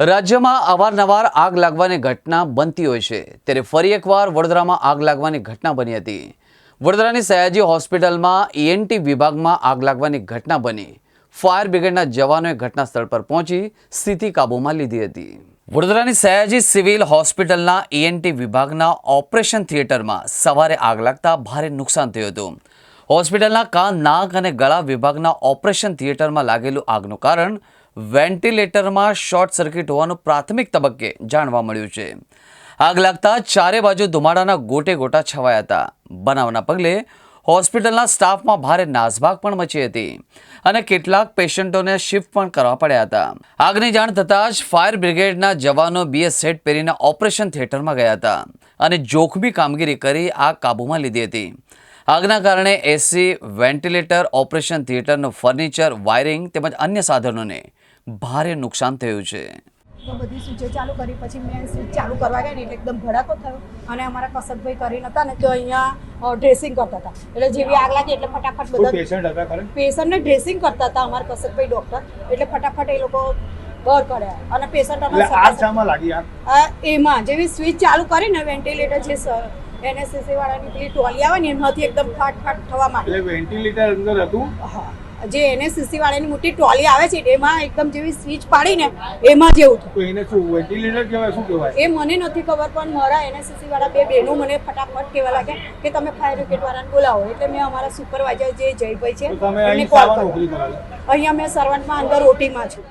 રાજ્યમાં અવારનવાર આગ લાગવાની ઘટના બનતી હોય છે. ત્યારે ફરી એકવાર વડોદરામાં આગ લાગવાની ઘટના બની હતી. વડોદરાની સયાજી હોસ્પિટલમાં ઈએનટી વિભાગમાં આગ લાગવાની ઘટના બની. ફાયર બ્રિગેડના જવાનોએ ઘટના સ્થળ પર પહોંચી સ્થિતિ કાબૂમાં લીધી હતી. વડોદરાની સયાજી સિવિલ હોસ્પિટલના ઈએનટી વિભાગના ઓપરેશન થિયેટરમાં સવારે આગ લાગતા ભારે નુકસાન થયું હતું. હોસ્પિટલના કાન, નાક અને ગળા વિભાગના ઓપરેશન થિયેટરમાં લાગેલું આગનું કારણ વેન્ટિલેટરમાં શોર્ટ સર્કિટ હોવાનું પ્રાથમિક તબક્કે જાણવા મળ્યું છે. આગ લાગતા ચારે બાજુ ધુમાડાના ગોટે ગોટા છવાયા હતા. બનાવના પગલે હોસ્પિટલના સ્ટાફમાં ભારે નાસભાગ પણ મચી હતી અને કેટલાક પેશન્ટોને શિફ્ટ પણ કરવા પડ્યા હતા. આગની જાણ થતાં જ ફાયર બ્રિગેડના જવાનો બીએસ સેટ પહેરીને ઓપરેશન થિયેટરમાં ગયા હતા અને જોખમી કામગીરી કરી આગ કાબૂમાં લીધી હતી. આગના કારણે એસી, વેન્ટિલેટર, ઓપરેશન થિયેટરનું ફર્નિચર, વાયરિંગ તેમજ અન્ય સાધનોને ભારે નુકસાન થયું છે. તો બધી સ્વિચો ચાલુ કરી પછી મેં સ્વિચ ચાલુ કરવા ગયા ને એટલે એકદમ ભડાકો થયો. અને અમારા કસરભાઈ કરીને હતા ને તો અહીંયા ડ્રેસિંગ કરતા હતા. એટલે જેવી આગ લાગી એટલે ફટાફટ બધા પેશન્ટ હતા ખરે પેશન્ટને ડ્રેસિંગ કરતા હતા અમારા કસરભાઈ ડૉક્ટર એટલે ફટાફટ એ લોકો બહાર કાઢ્યા અને પેશન્ટ એમાં જેવી સ્વિચ ચાલુ કરી ને વેન્ટિલેટર જે એનએસએસસી વાળાની પેલી ટોલી આવે ને એમાંથી એકદમ ફાટ ફાટ થવા માંડી વેન્ટિલેટર અંદર હતું? હા. જે એનએસસીસી વાળાની મોટી ટ્રોલી આવે છે એમાં એકદમ જેવી સ્વિચ પાડીને એમાં જેવું થયું. તો એને શું વેન્ટિલેટર કહેવાય શું કહેવાય? એ મને નથી ખબર પણ મારા એનએસસીસી વાળા બે બહેનો મને ફટાફટ કહેવા લાગ્યા કે તમે ફાયર બ્રિગેડ વાળાને બોલાવો. એટલે મેં અમારા સુપરવાઇઝર જે જયભાઈ છે એમને કોલ કર્યો. અહીંયા મેં સર્વન્ટમાં અંદર ઓટીમાં છું.